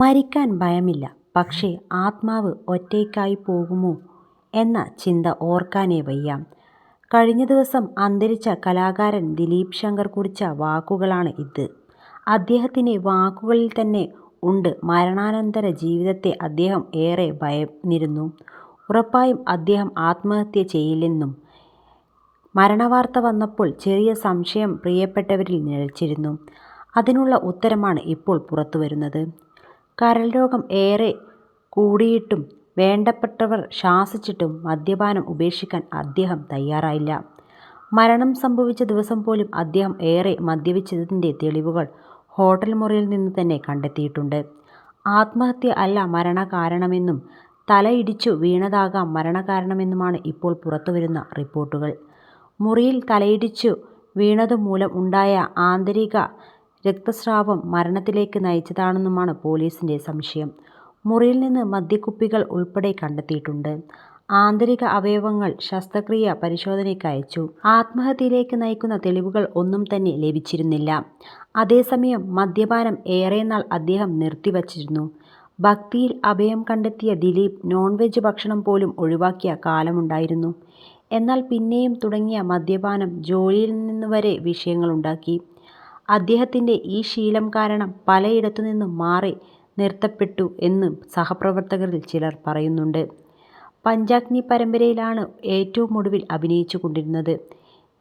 മരിക്കാൻ ഭയമില്ല പക്ഷേ ആത്മാവ് ഒറ്റയ്ക്കായി പോകുമോ എന്ന ചിന്ത ഓർക്കാനേ വയ്യ. കഴിഞ്ഞ ദിവസം അന്തരിച്ച കലാകാരൻ ദിലീപ് ശങ്കർ കുറിച്ച വാക്കുകളാണ് ഇത്. അദ്ദേഹത്തിന്റെ വാക്കുകളിൽ തന്നെ ഉണ്ട് മരണാനന്തര ജീവിതത്തെ അദ്ദേഹം ഏറെ ഭയന്നിരുന്നു. ഉറപ്പായും അദ്ദേഹം ആത്മഹത്യ ചെയ്യില്ലെന്നും. മരണവാർത്ത വന്നപ്പോൾ ചെറിയ സംശയം പ്രിയപ്പെട്ടവരിൽ നിഴച്ചിരുന്നു അതിനുള്ള ഉത്തരമാണ് ഇപ്പോൾ പുറത്തുവരുന്നത്. കരൾരോഗം ഏറെ കൂടിയിട്ടും വേണ്ടപ്പെട്ടവർ ശാസിച്ചിട്ടും മദ്യപാനം ഉപേക്ഷിക്കാൻ അദ്ദേഹം തയ്യാറായില്ല. മരണം സംഭവിച്ച ദിവസം പോലും അദ്ദേഹം ഏറെ മദ്യപിച്ചതിന്റെ തെളിവുകൾ ഹോട്ടൽ മുറിയിൽ നിന്ന് തന്നെ കണ്ടെത്തിയിട്ടുണ്ട്. ആത്മഹത്യ അല്ല മരണകാരണമെന്നും തലയിടിച്ചു വീണതാകാം മരണകാരണമെന്നുമാണ് ഇപ്പോൾ പുറത്തുവരുന്ന റിപ്പോർട്ടുകൾ. മുറിയിൽ തലയിടിച്ചു വീണതുമൂലം ഉണ്ടായ ആന്തരിക രക്തസ്രാവം മരണത്തിലേക്ക് നയിച്ചതാണെന്നുമാണ് പോലീസിന്റെ സംശയം. മുറിയിൽ നിന്ന് മദ്യക്കുപ്പികൾ ഉൾപ്പെടെ കണ്ടെത്തിയിട്ടുണ്ട്. ആന്തരിക അവയവങ്ങൾ ശസ്ത്രക്രിയ പരിശോധനയ്ക്ക് അയച്ചു. ആത്മഹത്യയിലേക്ക് നയിക്കുന്ന തെളിവുകൾ ഒന്നും തന്നെ ലഭിച്ചിരുന്നില്ല. അതേസമയം മദ്യപാനം ഏറെനാൾ അദ്ദേഹം നിർത്തിവച്ചിരുന്നു. ഭക്തിയിൽ അഭയം കണ്ടെത്തിയ ദിലീപ് നോൺ വെജ് ഭക്ഷണം പോലും ഒഴിവാക്കിയ കാലമുണ്ടായിരുന്നു. എന്നാൽ പിന്നെയും തുടങ്ങിയ മദ്യപാനം ജോലിയിൽ നിന്ന് വരെ വിഷയങ്ങളുണ്ടാക്കി. അദ്ദേഹത്തിന്റെ ഈ ശീലം കാരണം പലയിടത്തുനിന്നും മാറി നിർത്തപ്പെട്ടു എന്ന് സഹപ്രവർത്തകരിൽ ചിലർ പറയുന്നുണ്ട്. പഞ്ചാഗ്നി പരമ്പരയിലാണ് ഏറ്റവും ഒടുവിൽ അഭിനയിച്ചു കൊണ്ടിരുന്നത്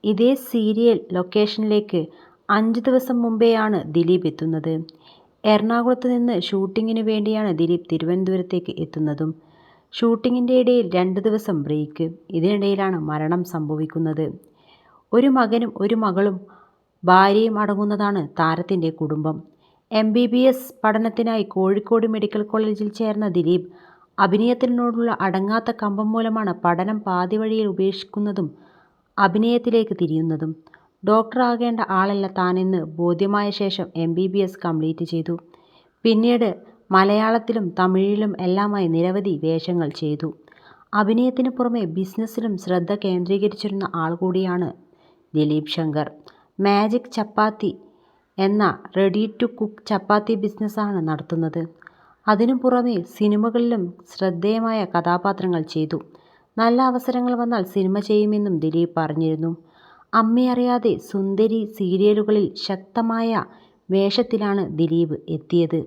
ഇതേ സീരിയൽ ലൊക്കേഷനിലേക്ക് അഞ്ച് ദിവസം മുമ്പെയാണ് ദിലീപ് എത്തുന്നത്. എറണാകുളത്ത് നിന്ന് ഷൂട്ടിങ്ങിന് വേണ്ടിയാണ് ദിലീപ് തിരുവനന്തപുരത്തേക്ക് എത്തുന്നതും. ഷൂട്ടിങ്ങിന്റെ ഇടയിൽ രണ്ട് ദിവസം ബ്രേക്ക്. ഇതിനിടയിലാണ് മരണം സംഭവിക്കുന്നത്. ഒരു മകനും ഒരു മകളും ഭാര്യയും അടങ്ങുന്നതാണ് താരത്തിന്റെ കുടുംബം. എം ബി ബി എസ് പഠനത്തിനായി കോഴിക്കോട് മെഡിക്കൽ കോളേജിൽ ചേർന്ന ദിലീപ് അഭിനയത്തിനോടുള്ള അടങ്ങാത്ത കമ്പം മൂലമാണ് പഠനം പാതിവഴിയിൽ ഉപേക്ഷിക്കുന്നതും അഭിനയത്തിലേക്ക് തിരിയുന്നതും. ഡോക്ടറാകേണ്ട ആളല്ല താനെന്ന് ബോധ്യമായ ശേഷം M B B S complete ചെയ്തു. പിന്നീട് മലയാളത്തിലും തമിഴിലും എല്ലാമായി നിരവധി വേഷങ്ങൾ ചെയ്തു. അഭിനയത്തിന് പുറമെ ബിസിനസ്സിലും ശ്രദ്ധ കേന്ദ്രീകരിച്ചിരുന്ന ആൾ കൂടിയാണ് ദിലീപ് ശങ്കർ. മാജിക് ചപ്പാത്തി എന്ന റെഡി ടു കുക്ക് ചപ്പാത്തി ബിസിനസ്സാണ് നടത്തുന്നത്. അതിനു പുറമേ സിനിമകളിലും ശ്രദ്ധേയമായ കഥാപാത്രങ്ങൾ ചെയ്തു. നല്ല അവസരങ്ങൾ വന്നാൽ സിനിമ ചെയ്യുമെന്നും ദിലീപ് പറഞ്ഞിരുന്നു. അമ്മയറിയാതെ സുന്ദരി സീരിയലുകളിൽ ശക്തമായ വേഷത്തിലാണ് ദിലീപ് എത്തിയത്.